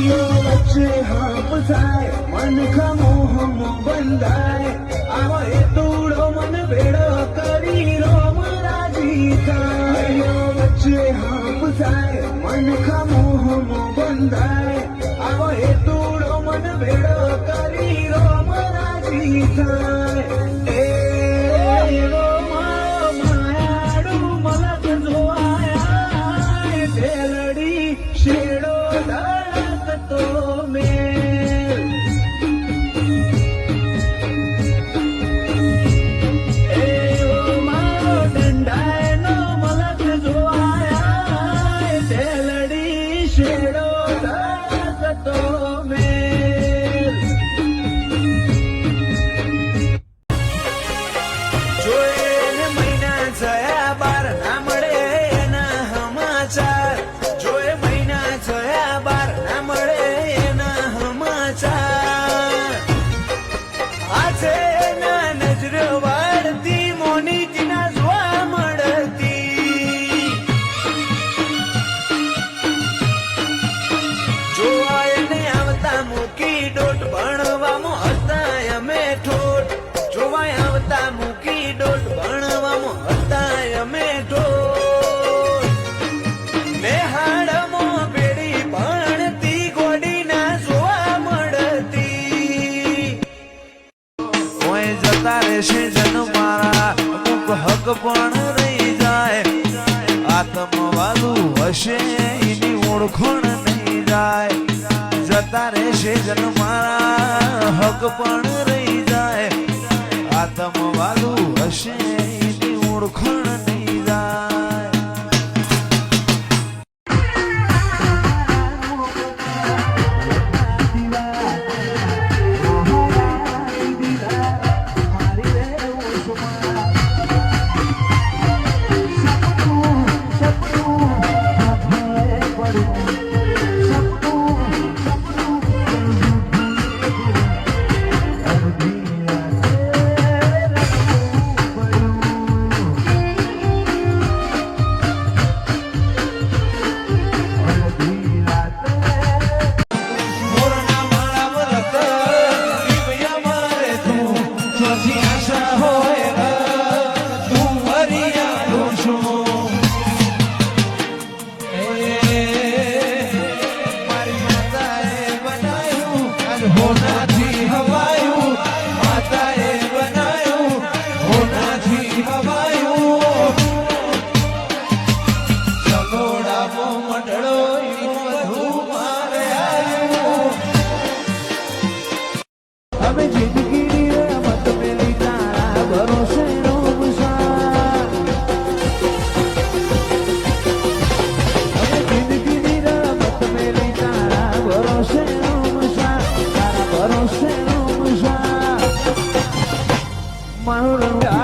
ભાઈઓ વચ્ચે હાપ થાય મન ખમોહમ બંધાય આવો એ તૂડો મન ભેડો કરી રોમ રાજી થાય વચ્ચે હાપ થાય મન ખમોહમ બંધાય આવો એ તૂડો મન ભેડો કરી રોમ રાજી થાય. વાળતી મોનીટીના જોવા મળતી. જોવા આવતા મૂકી ડોટ ભણવામાં હતા અમે ઠોટ. જોવાય આવતા મૂકી ડોટ ભણવામાં હતા અમે ઠોઠ પણ રહી જાય. આત્મવાલું હશે એની ઓળખણ નહીં જાય. જતા રહેશે જન મારા હક પણ રહી જાય. આત્મવાલું હશે ચોથી આશા હોય તું હરિયાળો છો. એ, મારી માતાએ બનાયું અને હોનાથી હવાયું. માતાએ બનાયું હોનાથી હવાયું સગોડામાં મંડળો બધું મારે આવ્યું. હવે જિંદગીની மருடா